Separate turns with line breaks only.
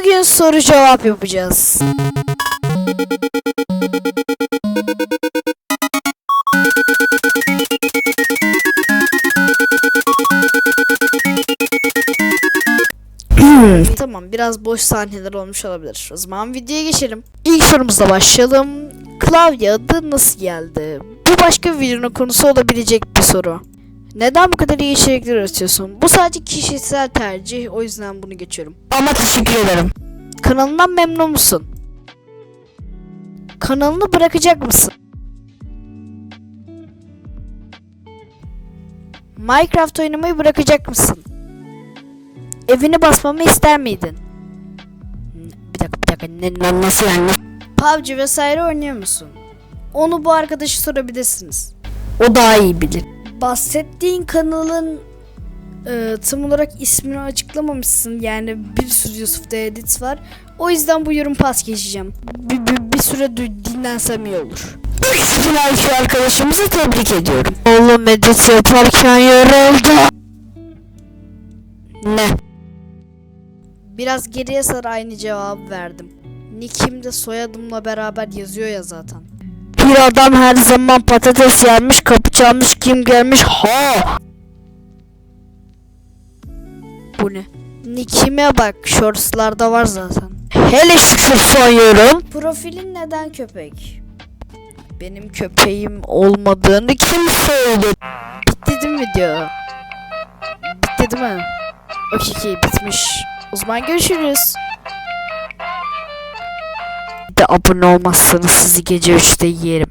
Bugün soru cevap yapacağız. tamam biraz boş sahneler olmuş olabilir. O zaman videoya geçelim. İlk sorumuzla başlayalım. Klavye adı nasıl geldi? Bu başka bir videonun konusu olabilecek bir soru. Neden bu kadar iyi içerikler üretiyorsun? Bu sadece kişisel tercih o yüzden bunu geçiyorum.
Ama teşekkür ederim.
Kanalından memnun musun? Kanalını bırakacak mısın? Minecraft oynamayı bırakacak mısın? Evini basmamı ister miydin? Bir dakika bir dakika ne,
Na- Nasıl yani?
PUBG vesaire oynuyor musun? Onu bu arkadaşı sorabilirsiniz.
O daha iyi bilir.
Bahsettiğin kanalın e, tam olarak ismini açıklamamışsın. Yani bir sürü Yusuf'ta edit var. O yüzden bu yorum pas geçeceğim. Bir, bir, bir süre dinlensem iyi olur.
Final şu arkadaşımızı tebrik ediyorum.
Oğlum edit yaparken yoruldu.
Ne?
Biraz geriye sar aynı cevabı verdim. Nick'im de soyadımla beraber yazıyor ya zaten.
Bir adam her zaman patates yermiş, kapı çalmış, kim gelmiş? Ha!
Bu ne? Nick'ime bak shortslarda var zaten.
Hele şükür son yorum.
Profilin neden köpek? Benim köpeğim olmadığını kim söyledi? Bitti değil mi video? Bitti değil mi? Okey bitmiş. O zaman görüşürüz. Abone olmazsanız sizi gece 3'te yerim.